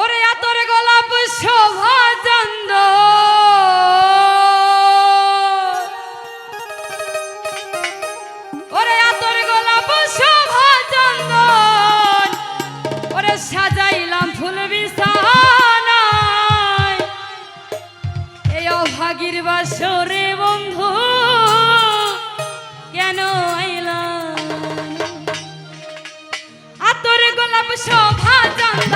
ওরে আতর গোলাপ শোভা চন্দ ওরে আতর গোলাপ শোভা চন্দ ওরে সাজাইলাম ফুল বিছানায়। এই অভাগীর বাসরে বন্ধু, কেন আইলাম? আতর গোলাপ শোভা চন্দ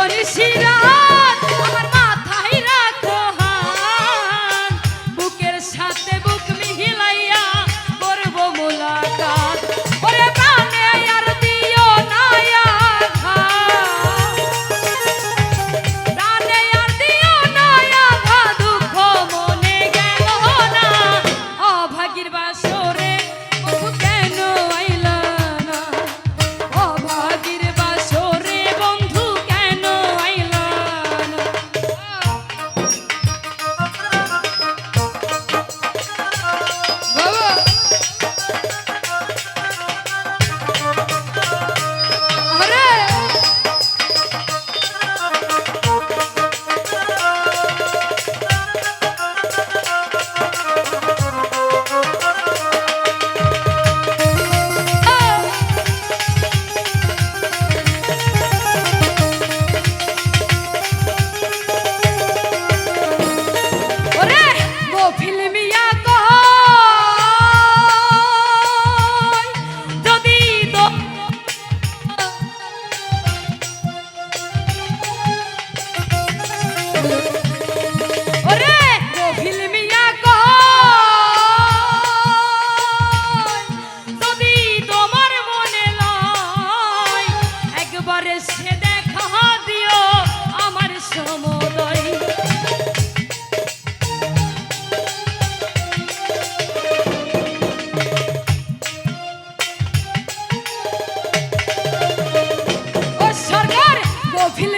Orixi করে সে দেখা দিও আমার সমুদয়। ও সরকার গভীর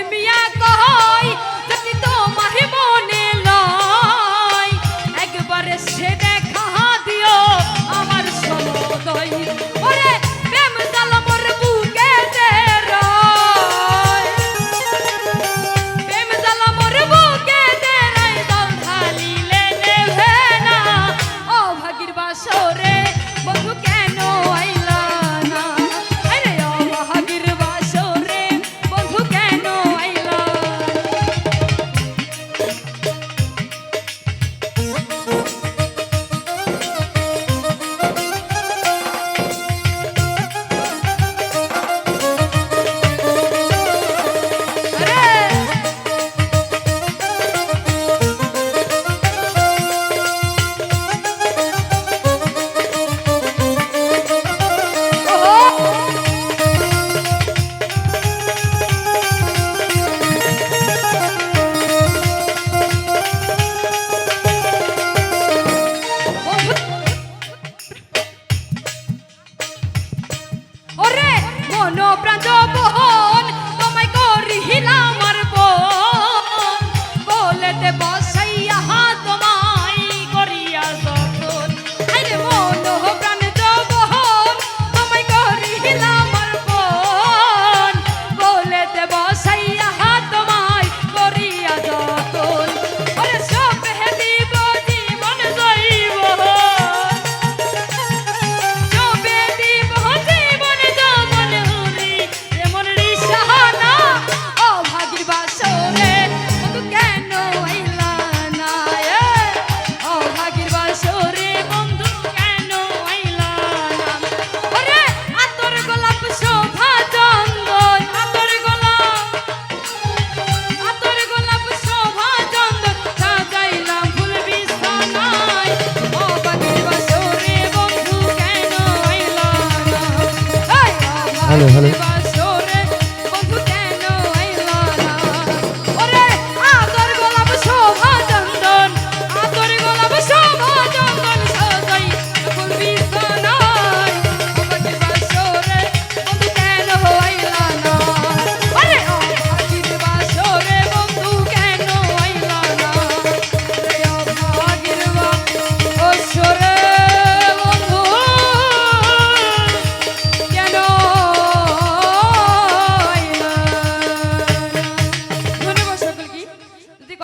hello hello.